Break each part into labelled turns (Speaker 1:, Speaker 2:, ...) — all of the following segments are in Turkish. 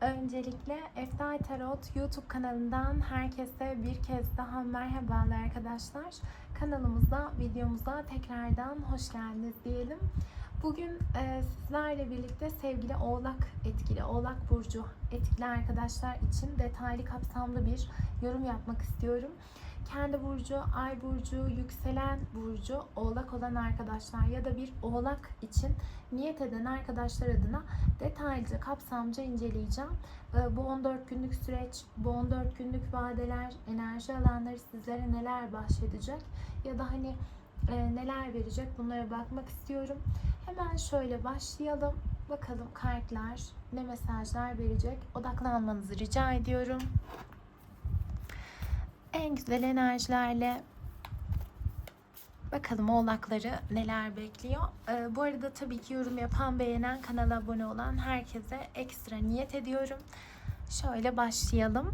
Speaker 1: Öncelikle Eftal Tarot YouTube kanalından herkese bir kez daha merhabalar arkadaşlar. Kanalımıza, videomuza tekrardan hoş geldiniz diyelim. Bugün e, sizlerle birlikte sevgili Oğlak etkili, Oğlak Burcu etkili arkadaşlar için detaylı kapsamlı bir yorum yapmak istiyorum. Kendi burcu, ay burcu, yükselen burcu, oğlak olan arkadaşlar ya da bir oğlak için niyet eden arkadaşlar adına detaylıca, kapsamca inceleyeceğim. Ee, Bu 14 günlük süreç, bu 14 günlük vadeler, enerji alanları sizlere neler bahşedecek ya da hani e, neler verecek bunlara bakmak istiyorum. Hemen şöyle başlayalım. Bakalım kartlar ne mesajlar verecek. Odaklanmanızı rica ediyorum. En güzel enerjilerle Bakalım oğlakları neler bekliyor. Ee, bu arada tabii ki yorum yapan, beğenen, kanala abone olan herkese ekstra niyet ediyorum. Şöyle başlayalım.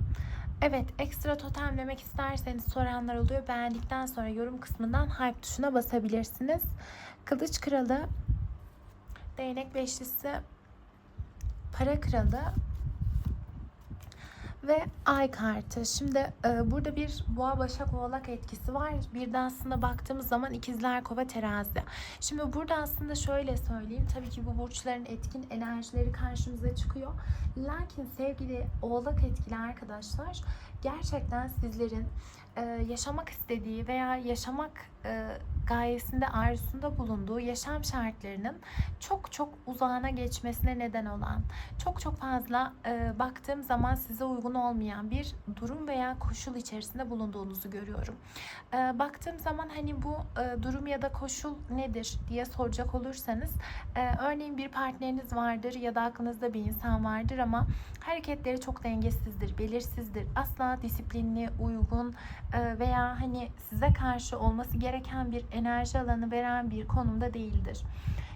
Speaker 1: Evet, ekstra totemlemek isterseniz soranlar oluyor. Beğendikten sonra yorum kısmından hype tuşuna basabilirsiniz. Kılıç kralı, değnek beşlisi, para kralı, ve ay kartı. Şimdi e, burada bir boğa başak oğlak etkisi var. Bir de aslında baktığımız zaman ikizler kova terazi. Şimdi burada aslında şöyle söyleyeyim. Tabii ki bu burçların etkin enerjileri karşımıza çıkıyor. Lakin sevgili oğlak etkili arkadaşlar gerçekten sizlerin e, yaşamak istediği veya yaşamak e, gayesinde arzusunda bulunduğu yaşam şartlarının çok çok uzağına geçmesine neden olan, çok çok fazla e, baktığım zaman size uygun olmayan bir durum veya koşul içerisinde bulunduğunuzu görüyorum. E, baktığım zaman hani bu e, durum ya da koşul nedir diye soracak olursanız, e, örneğin bir partneriniz vardır ya da aklınızda bir insan vardır ama hareketleri çok dengesizdir, belirsizdir. Asla disiplinli, uygun e, veya hani size karşı olması gereken bir enerji alanı veren bir konumda değildir.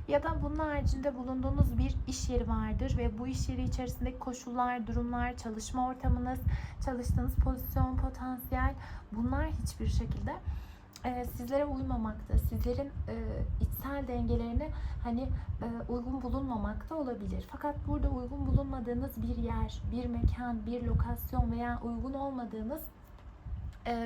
Speaker 1: Ya da bunun haricinde bulunduğunuz bir iş yeri vardır ve bu iş yeri içerisindeki koşullar, durumlar, çalışma ortamınız, çalıştığınız pozisyon, potansiyel bunlar hiçbir şekilde e, sizlere uymamakta, sizlerin e, içsel dengelerine hani e, uygun bulunmamakta olabilir. Fakat burada uygun bulunmadığınız bir yer, bir mekan, bir lokasyon veya uygun olmadığınız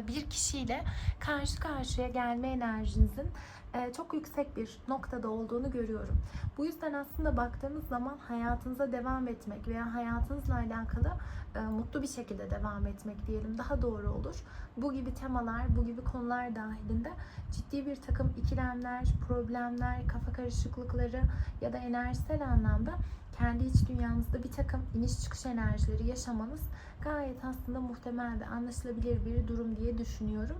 Speaker 1: bir kişiyle karşı karşıya gelme enerjinizin e, çok yüksek bir noktada olduğunu görüyorum. Bu yüzden aslında baktığınız zaman hayatınıza devam etmek veya hayatınızla alakalı e, mutlu bir şekilde devam etmek diyelim daha doğru olur. Bu gibi temalar, bu gibi konular dahilinde ciddi bir takım ikilemler, problemler, kafa karışıklıkları ya da enerjisel anlamda kendi iç dünyanızda bir takım iniş çıkış enerjileri yaşamanız gayet aslında muhtemel ve anlaşılabilir bir durum diye düşünüyorum.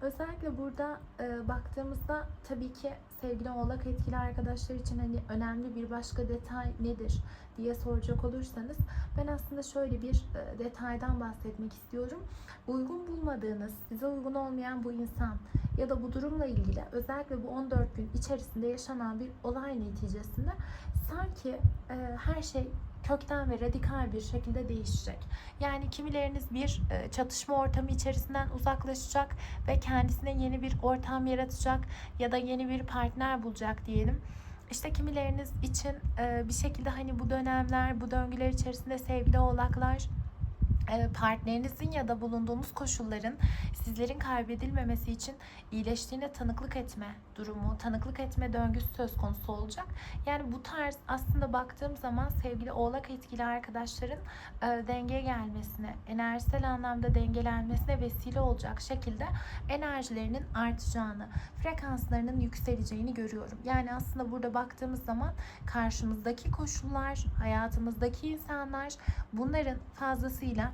Speaker 1: Özellikle burada e, baktığımızda tabii ki sevgili oğlak etkili arkadaşlar için hani önemli bir başka detay nedir diye soracak olursanız ben aslında şöyle bir e, detaydan bahsetmek istiyorum. Uygun bulmadığınız, size uygun olmayan bu insan ya da bu durumla ilgili özellikle bu 14 gün içerisinde yaşanan bir olay neticesinde sanki e, her şey kökten ve radikal bir şekilde değişecek. Yani kimileriniz bir e, çatışma ortamı içerisinden uzaklaşacak ve kendisine yeni bir ortam yaratacak ya da yeni bir partner bulacak diyelim. İşte kimileriniz için e, bir şekilde hani bu dönemler, bu döngüler içerisinde sevgili oğlaklar partnerinizin ya da bulunduğunuz koşulların sizlerin kaybedilmemesi için iyileştiğine tanıklık etme durumu, tanıklık etme döngüsü söz konusu olacak. Yani bu tarz aslında baktığım zaman sevgili oğlak etkili arkadaşların e, dengeye gelmesine, enerjisel anlamda dengelenmesine vesile olacak şekilde enerjilerinin artacağını, frekanslarının yükseleceğini görüyorum. Yani aslında burada baktığımız zaman karşımızdaki koşullar, hayatımızdaki insanlar bunların fazlasıyla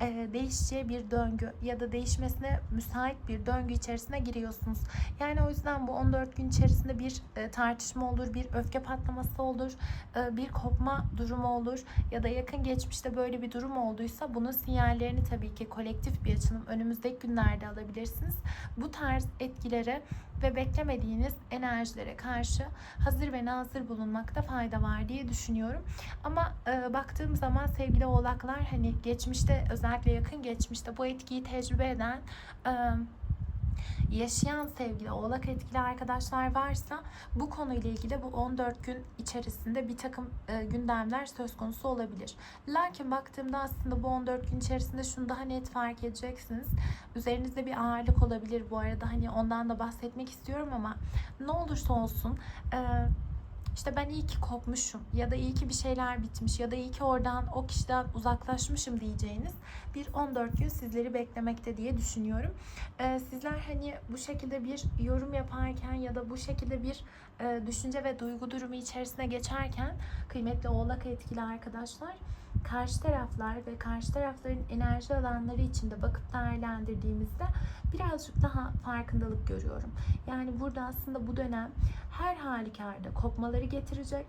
Speaker 1: değişeceği bir döngü ya da değişmesine müsait bir döngü içerisine giriyorsunuz. Yani o yüzden bu 14 gün içerisinde bir e, tartışma olur, bir öfke patlaması olur, e, bir kopma durumu olur ya da yakın geçmişte böyle bir durum olduysa bunun sinyallerini tabii ki kolektif bir açılım önümüzdeki günlerde alabilirsiniz. Bu tarz etkilere ve beklemediğiniz enerjilere karşı hazır ve nazır bulunmakta fayda var diye düşünüyorum. Ama e, baktığım zaman sevgili oğlaklar hani geçmişte özellikle yakın geçmişte bu etkiyi tecrübe eden yaşayan sevgili oğlak etkili arkadaşlar varsa bu konuyla ilgili bu 14 gün içerisinde bir takım e, gündemler söz konusu olabilir. Lakin baktığımda aslında bu 14 gün içerisinde şunu daha net fark edeceksiniz. Üzerinizde bir ağırlık olabilir bu arada hani ondan da bahsetmek istiyorum ama ne olursa olsun e, işte ben iyi ki kopmuşum ya da iyi ki bir şeyler bitmiş ya da iyi ki oradan o kişiden uzaklaşmışım diyeceğiniz bir 14 gün sizleri beklemekte diye düşünüyorum. Ee, sizler hani bu şekilde bir yorum yaparken ya da bu şekilde bir e, düşünce ve duygu durumu içerisine geçerken kıymetli oğlak etkili arkadaşlar karşı taraflar ve karşı tarafların enerji alanları içinde bakıp değerlendirdiğimizde birazcık daha farkındalık görüyorum. Yani burada aslında bu dönem her halükarda kopmaları getirecek.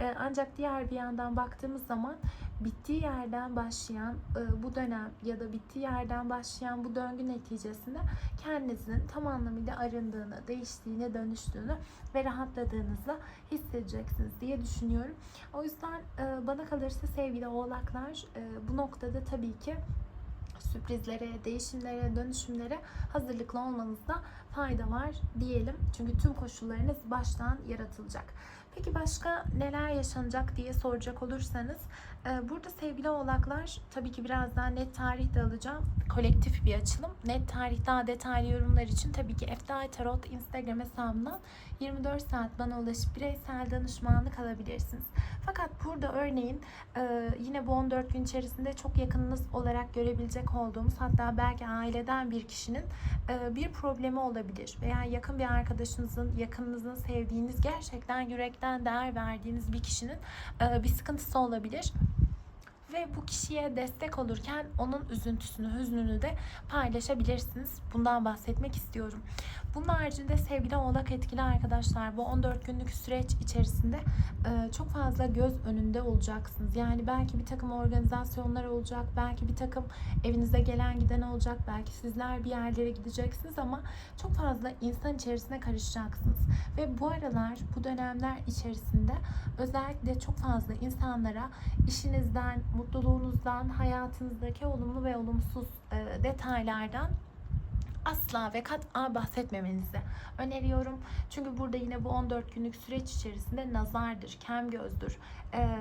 Speaker 1: Ee, ancak diğer bir yandan baktığımız zaman bittiği yerden başlayan e, bu dönem ya da bittiği yerden başlayan bu döngü neticesinde kendinizin tam anlamıyla arındığını, değiştiğini, dönüştüğünü ve rahatladığınızı hissedeceksiniz diye düşünüyorum. O yüzden e, bana kalırsa sevgili oğlaklar e, bu noktada tabii ki sürprizlere, değişimlere, dönüşümlere hazırlıklı olmanızda fayda var diyelim. Çünkü tüm koşullarınız baştan yaratılacak. Peki başka neler yaşanacak diye soracak olursanız e, burada sevgili oğlaklar tabii ki biraz daha net tarih de alacağım. Kolektif bir açılım. Net tarih daha detaylı yorumlar için tabii ki Efdai Tarot Instagram hesabından 24 saat bana ulaşıp bireysel danışmanlık alabilirsiniz. Fakat burada örneğin e, yine bu 14 gün içerisinde çok yakınınız olarak görebilecek olduğumuz hatta belki aileden bir kişinin e, bir problemi olabilir veya yakın bir arkadaşınızın, yakınınızın sevdiğiniz gerçekten yürekten değer verdiğiniz bir kişinin bir sıkıntısı olabilir ve bu kişiye destek olurken onun üzüntüsünü, hüznünü de paylaşabilirsiniz. Bundan bahsetmek istiyorum. Bunun haricinde sevgili oğlak etkili arkadaşlar bu 14 günlük süreç içerisinde e, çok fazla göz önünde olacaksınız. Yani belki bir takım organizasyonlar olacak, belki bir takım evinize gelen giden olacak, belki sizler bir yerlere gideceksiniz ama çok fazla insan içerisine karışacaksınız. Ve bu aralar, bu dönemler içerisinde özellikle çok fazla insanlara işinizden, mutluluğunuzdan, hayatınızdaki olumlu ve olumsuz e, detaylardan asla ve kat'a bahsetmemenizi öneriyorum. Çünkü burada yine bu 14 günlük süreç içerisinde nazardır, kem gözdür, e,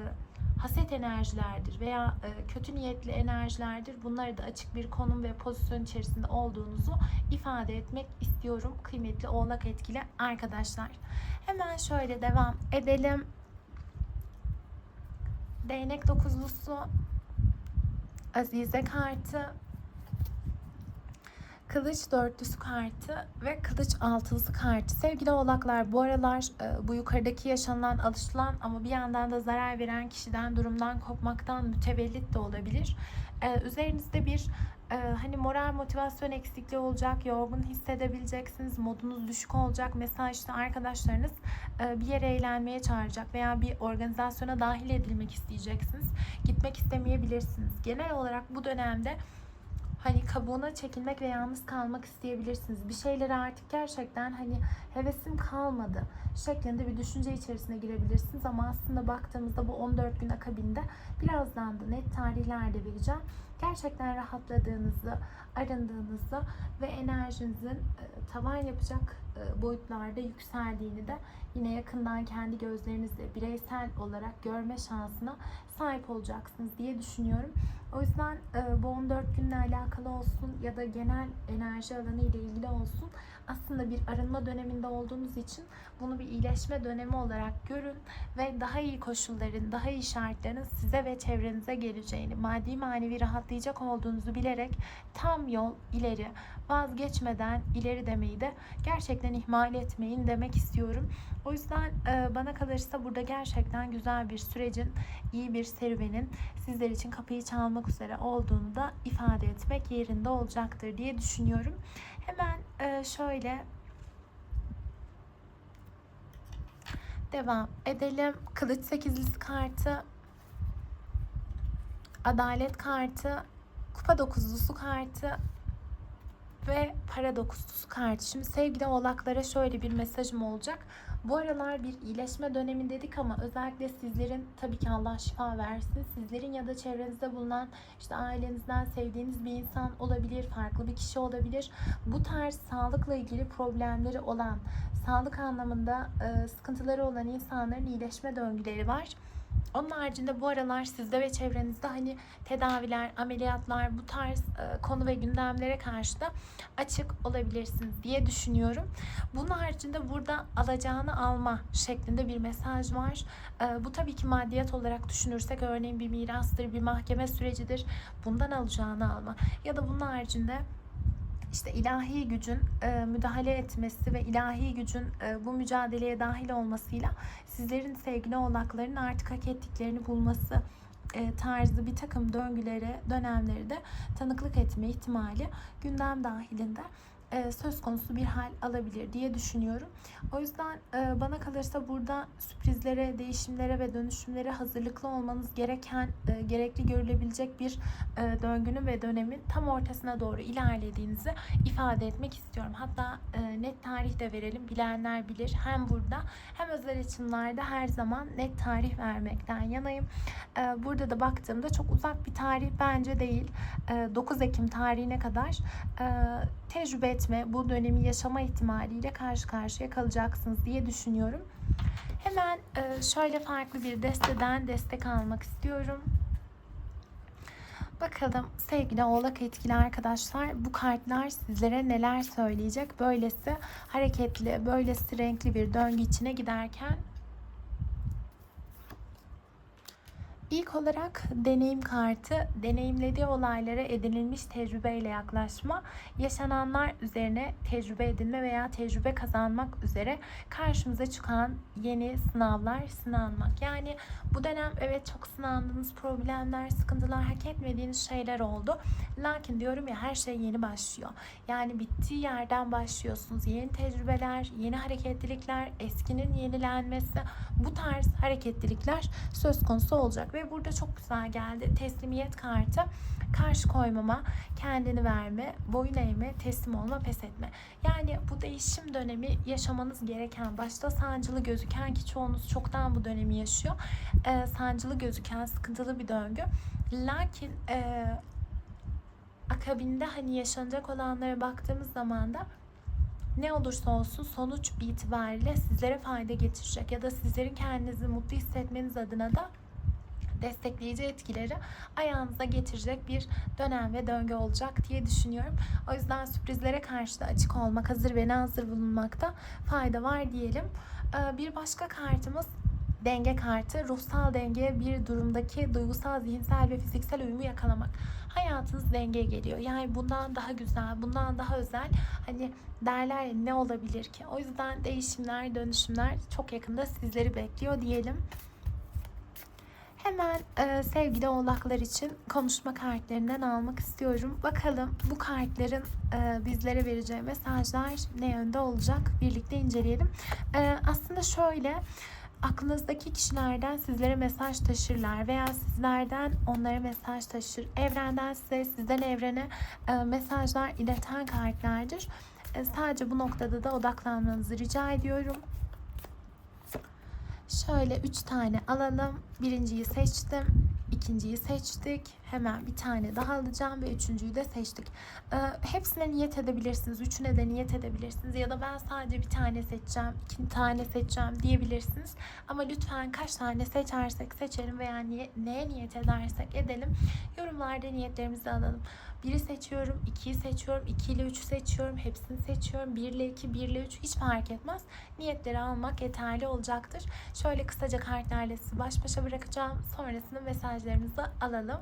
Speaker 1: haset enerjilerdir veya e, kötü niyetli enerjilerdir. Bunları da açık bir konum ve pozisyon içerisinde olduğunuzu ifade etmek istiyorum kıymetli oğlak etkili arkadaşlar. Hemen şöyle devam edelim. Değnek dokuzlusu Azize kartı Kılıç dörtlüsü kartı ve kılıç altılısı kartı. Sevgili oğlaklar bu aralar e, bu yukarıdaki yaşanılan alışılan ama bir yandan da zarar veren kişiden durumdan kopmaktan mütevellit de olabilir. E, üzerinizde bir e, hani moral motivasyon eksikliği olacak, yorgun hissedebileceksiniz, modunuz düşük olacak. Mesela işte arkadaşlarınız bir yere eğlenmeye çağıracak veya bir organizasyona dahil edilmek isteyeceksiniz. Gitmek istemeyebilirsiniz. Genel olarak bu dönemde hani kabuğuna çekilmek ve yalnız kalmak isteyebilirsiniz. Bir şeylere artık gerçekten hani hevesim kalmadı şeklinde bir düşünce içerisine girebilirsiniz. Ama aslında baktığımızda bu 14 gün akabinde birazdan da net tarihler de vereceğim. Gerçekten rahatladığınızı, arındığınızı ve enerjinizin e, tavan yapacak e, boyutlarda yükseldiğini de yine yakından kendi gözlerinizle bireysel olarak görme şansına sahip olacaksınız diye düşünüyorum. O yüzden bu 14 günle alakalı olsun ya da genel enerji alanı ile ilgili olsun aslında bir arınma döneminde olduğunuz için bunu bir iyileşme dönemi olarak görün ve daha iyi koşulların, daha iyi şartların size ve çevrenize geleceğini, maddi manevi rahatlayacak olduğunuzu bilerek tam yol ileri, vazgeçmeden ileri demeyi de gerçekten ihmal etmeyin demek istiyorum. O yüzden e, bana kalırsa burada gerçekten güzel bir sürecin, iyi bir serüvenin sizler için kapıyı çalmak üzere olduğunu da ifade etmek yerinde olacaktır diye düşünüyorum. Hemen e, şöyle devam edelim. Kılıç sekizlisi kartı, adalet kartı, kupa dokuzlusu kartı, ve para dokuzusu kartı. Şimdi sevgili oğlaklara şöyle bir mesajım olacak. Bu aralar bir iyileşme dönemi dedik ama özellikle sizlerin tabii ki Allah şifa versin. Sizlerin ya da çevrenizde bulunan işte ailenizden sevdiğiniz bir insan olabilir, farklı bir kişi olabilir. Bu tarz sağlıkla ilgili problemleri olan, sağlık anlamında e, sıkıntıları olan insanların iyileşme döngüleri var. Onun haricinde bu aralar sizde ve çevrenizde hani tedaviler, ameliyatlar bu tarz e, konu ve gündemlere karşı da açık olabilirsiniz diye düşünüyorum. Bunun haricinde burada alacağını alma şeklinde bir mesaj var. E, bu tabii ki maddiyat olarak düşünürsek örneğin bir mirastır, bir mahkeme sürecidir. Bundan alacağını alma. Ya da bunun haricinde işte ilahi gücün e, müdahale etmesi ve ilahi gücün e, bu mücadeleye dahil olmasıyla sizlerin sevgili oğlakların artık hak ettiklerini bulması e, tarzı bir takım döngülere, dönemleri de tanıklık etme ihtimali gündem dahilinde e, söz konusu bir hal alabilir diye düşünüyorum. O yüzden e, bana kalırsa burada sürprizlere, değişimlere ve dönüşümlere hazırlıklı olmanız gereken, e, gerekli görülebilecek bir döngünün ve dönemin tam ortasına doğru ilerlediğinizi ifade etmek istiyorum. Hatta net tarih de verelim. Bilenler bilir. Hem burada hem özel açımlarda her zaman net tarih vermekten yanayım. Burada da baktığımda çok uzak bir tarih bence değil. 9 Ekim tarihine kadar tecrübe etme, bu dönemi yaşama ihtimaliyle karşı karşıya kalacaksınız diye düşünüyorum. Hemen e, şöyle farklı bir desteden destek almak istiyorum. Bakalım sevgili oğlak etkili arkadaşlar bu kartlar sizlere neler söyleyecek? Böylesi hareketli, böylesi renkli bir döngü içine giderken İlk olarak deneyim kartı, deneyimlediği olaylara edinilmiş tecrübeyle yaklaşma, yaşananlar üzerine tecrübe edinme veya tecrübe kazanmak üzere karşımıza çıkan yeni sınavlar sınanmak. Yani bu dönem evet çok sınandığınız problemler, sıkıntılar, hak etmediğiniz şeyler oldu. Lakin diyorum ya her şey yeni başlıyor. Yani bittiği yerden başlıyorsunuz. Yeni tecrübeler, yeni hareketlilikler, eskinin yenilenmesi, bu tarz hareketlilikler söz konusu olacak ve burada çok güzel geldi. Teslimiyet kartı. Karşı koymama, kendini verme, boyun eğme, teslim olma, pes etme. Yani bu değişim dönemi yaşamanız gereken, başta sancılı gözüken ki çoğunuz çoktan bu dönemi yaşıyor. E, sancılı gözüken, sıkıntılı bir döngü. Lakin e, akabinde hani yaşanacak olanlara baktığımız zaman da ne olursa olsun sonuç itibariyle sizlere fayda getirecek ya da sizlerin kendinizi mutlu hissetmeniz adına da destekleyici etkileri ayağınıza getirecek bir dönem ve döngü olacak diye düşünüyorum. O yüzden sürprizlere karşı da açık olmak, hazır ve nazır bulunmakta fayda var diyelim. Ee, bir başka kartımız denge kartı. Ruhsal denge bir durumdaki duygusal, zihinsel ve fiziksel uyumu yakalamak. Hayatınız dengeye geliyor. Yani bundan daha güzel, bundan daha özel hani derler ne olabilir ki? O yüzden değişimler, dönüşümler çok yakında sizleri bekliyor diyelim. Hemen e, sevgili oğlaklar için konuşma kartlarından almak istiyorum. Bakalım bu kartların e, bizlere vereceği mesajlar ne yönde olacak? Birlikte inceleyelim. E, aslında şöyle aklınızdaki kişilerden sizlere mesaj taşırlar veya sizlerden onlara mesaj taşır. Evrenden size, sizden evrene e, mesajlar ileten kartlardır. E, sadece bu noktada da odaklanmanızı rica ediyorum. Şöyle 3 tane alalım. Birinciyi seçtim. ikinciyi seçtik. Hemen bir tane daha alacağım ve üçüncüyü de seçtik. Ee, hepsine niyet edebilirsiniz. Üçüne de niyet edebilirsiniz. Ya da ben sadece bir tane seçeceğim, iki tane seçeceğim diyebilirsiniz. Ama lütfen kaç tane seçersek seçelim veya niye, neye niyet edersek edelim. Yorumlarda niyetlerimizi alalım. Biri seçiyorum, ikiyi seçiyorum, iki ile üçü seçiyorum, hepsini seçiyorum. Bir ile iki, bir ile üç hiç fark etmez. Niyetleri almak yeterli olacaktır. Şöyle kısaca kartlarla sizi baş başa bırakacağım. Sonrasında mesajlarınızı alalım.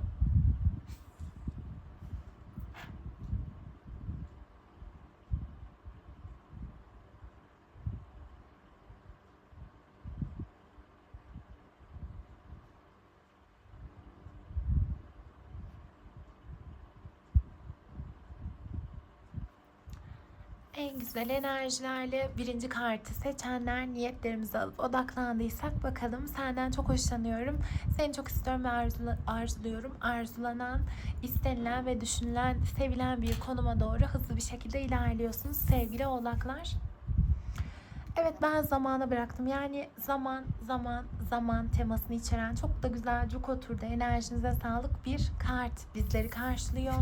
Speaker 1: En güzel enerjilerle birinci kartı seçenler niyetlerimizi alıp odaklandıysak bakalım senden çok hoşlanıyorum. Seni çok istiyorum ve arzula- arzuluyorum. Arzulanan, istenilen ve düşünülen, sevilen bir konuma doğru hızlı bir şekilde ilerliyorsunuz sevgili oğlaklar. Evet ben zamana bıraktım. Yani zaman, zaman, zaman temasını içeren çok da güzel cuk oturdu. Enerjinize sağlık bir kart bizleri karşılıyor.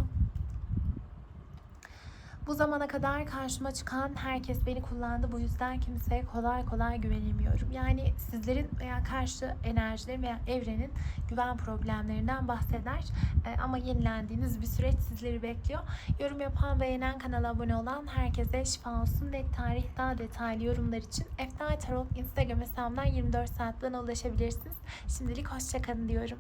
Speaker 1: Bu zamana kadar karşıma çıkan herkes beni kullandı. Bu yüzden kimseye kolay kolay güvenemiyorum. Yani sizlerin veya karşı enerjilerin veya evrenin güven problemlerinden bahseder. Ee, ama yenilendiğiniz bir süreç sizleri bekliyor. Yorum yapan, beğenen, kanala abone olan herkese şifa olsun. Net tarih daha detaylı yorumlar için Eftal Tarot Instagram hesabımdan 24 saat bana ulaşabilirsiniz. Şimdilik hoşçakalın diyorum.